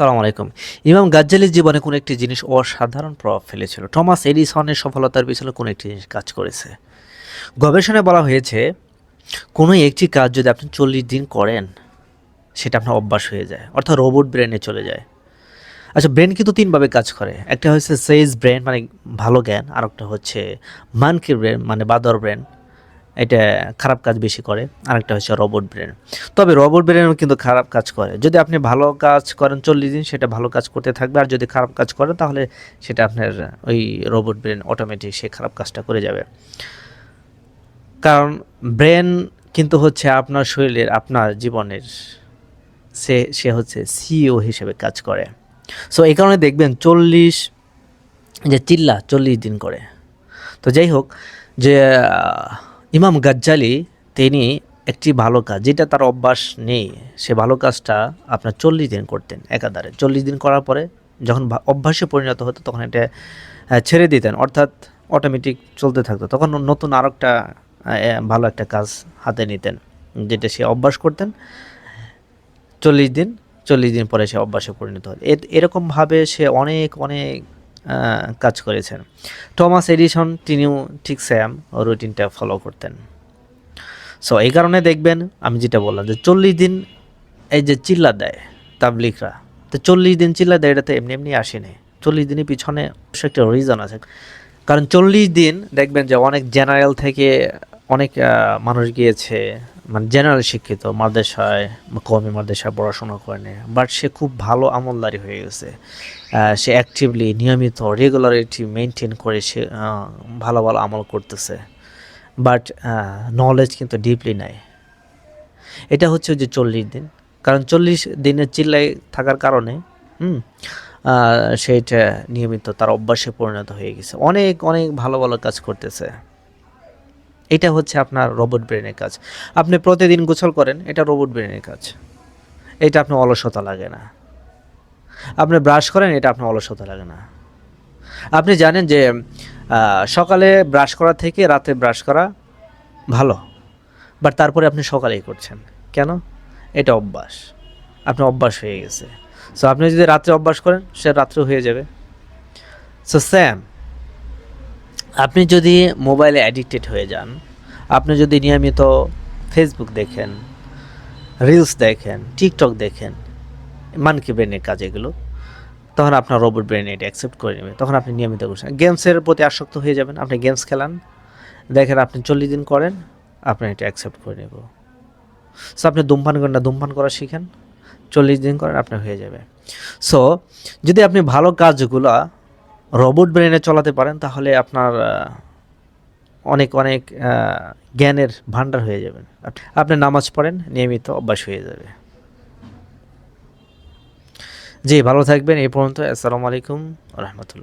সালাম আলাইকুম। ইমাম গাজ্জালির জীবনে কোনো একটি জিনিস অসাধারণ প্রভাব ফেলেছিল? টমাস এডিসনের সফলতার পিছনে কোনো একটি জিনিস কাজ করেছে? গবেষণায় বলা হয়েছে, কোনো একটি কাজ যদি আপনি চল্লিশ দিন করেন, সেটা আপনার অভ্যাস হয়ে যায়, অর্থাৎ রোবট ব্রেনে চলে যায়। আচ্ছা ব্রেন কিন্তু তিনভাবে কাজ করে। একটা হচ্ছে সেজ ব্রেন মানে ভালো জ্ঞান আর একটা হচ্ছে মানকির ব্রেন মানে বাদর ব্রেন। এটা খারাপ কাজ বেশি করে। আরেকটা হচ্ছে রোবট ব্রেন তবে রোবট ব্রেনও কিন্তু খারাপ কাজ করে। যদি আপনি ভালো কাজ করেন চল্লিশ দিন, সেটা ভালো কাজ করতে থাকবে। আর যদি খারাপ কাজ করেন, তাহলে সেটা আপনার ওই রোবট ব্রেন অটোমেটিক সে খারাপ কাজটা করে যাবে। কারণ ব্রেন কিন্তু হচ্ছে আপনার শরীরের, আপনার জীবনের সে সে হচ্ছে সিইও হিসেবে কাজ করে। সো এই কারণে দেখবেন চল্লিশ, যে চিল্লা, চল্লিশ দিন করে। তো যাই হোক, যে ইমাম গাজ্জালি, তিনি একটি ভালো কাজ, যেটা তার অভ্যাস নেই, সে ভালো কাজটা আপনার চল্লিশ দিন করতেন, একাধারে। চল্লিশ দিন করার পরে যখন অভ্যাসে পরিণত হতো, তখন এটা ছেড়ে দিতেন। অর্থাৎ অটোমেটিক চলতে থাকতো। তখন নতুন আরও একটা ভালো একটা কাজ হাতে নিতেন, যেটা সে অভ্যাস করতেন। চল্লিশ দিন চল্লিশ দিন পরে সে অভ্যাসে পরিণত হয় এরকমভাবে সে অনেক অনেক কাজ করেছেন। টমাস এডিসন তিনিও ঠিক স্যাম রুটিনটা ফলো করতেন। সো এই কারণে দেখবেন, আমি যেটা বললাম যে চল্লিশ দিন এই যে চিল্লা দেয় তাবলিকরা তো চল্লিশ দিন চিল্লা দেয়, এটা তো এমনি এমনি আসেনি। চল্লিশ দিনের পিছনে একটা রিজন আছে। কারণ চল্লিশ দিন দেখবেন যে অনেক জেনারেল থেকে অনেক মানুষ গিয়েছে মানে জেনারেল শিক্ষিত, মাদ্রাসায় কমে মাদ্রাসায় পড়াশোনা করেনি বাট সে খুব ভালো আমলদারি হয়ে গেছে। সে অ্যাক্টিভলি নিয়মিত রেগুলারিটি মেনটেন করে সে ভালো ভালো আমল করতেছে। বাট নলেজ কিন্তু ডিপলি নাই। এটা হচ্ছে যে চল্লিশ দিন। কারণ চল্লিশ দিনের চিল্লাই থাকার কারণে, হুম সেইটা নিয়মিত তার অভ্যাসে পরিণত হয়ে গেছে। অনেক অনেক ভালো ভালো কাজ করতেছে। এটা হচ্ছে আপনার রোবট ব্রেনের কাজ। আপনি প্রতিদিন গোসল করেন, এটা রোবট ব্রেনের কাজ। এটা আপনার অলসতা লাগে না। আপনি ব্রাশ করেন, এটা আপনার অলসতা লাগে না। আপনি জানেন যে সকালে ব্রাশ করা থেকে রাতে ব্রাশ করা ভালো বাট তারপরে আপনি সকালেই করছেন। কেন? এটা অভ্যাস। আপনার অভ্যাস হয়ে গেছে। সো আপনি যদি রাত্রে অভ্যাস করেন, সে রাত্রে হয়ে যাবে। সো স্যাম আপনি যদি মোবাইলে অ্যাডিক্টেড হয়ে যান, আপনি যদি নিয়মিত ফেসবুক দেখেন রিলস দেখেন টিকটক দেখেন মানকি ব্রেনের কাজ এগুলো, তখন আপনার রোবট ব্রেন এটা অ্যাকসেপ্ট করে নেবে। তখন আপনি নিয়মিত করছেন। গেমসের প্রতি আসক্ত হয়ে যাবেন। আপনি গেমস খেলান, দেখেন আপনি চল্লিশ দিন করেন, আপনি এটা অ্যাকসেপ্ট করে নেব। সো আপনি ধূমপান করেন না, ধূমপান করা শিখেন, চল্লিশ দিন করেন আপনার হয়ে যাবে। সো যদি আপনি ভালো কাজগুলো রোবট ব্রেনে চলাতে পারেন, তাহলে আপনার অনেক অনেক জ্ঞানের ভাণ্ডার হয়ে যাবেন। আপনি নামাজ পড়েন, নিয়মিত অভ্যাস হয়ে যাবে। জি, ভালো থাকবেন, এই পর্যন্ত। আসসালামু আলাইকুম, রহমতুল্লাহ।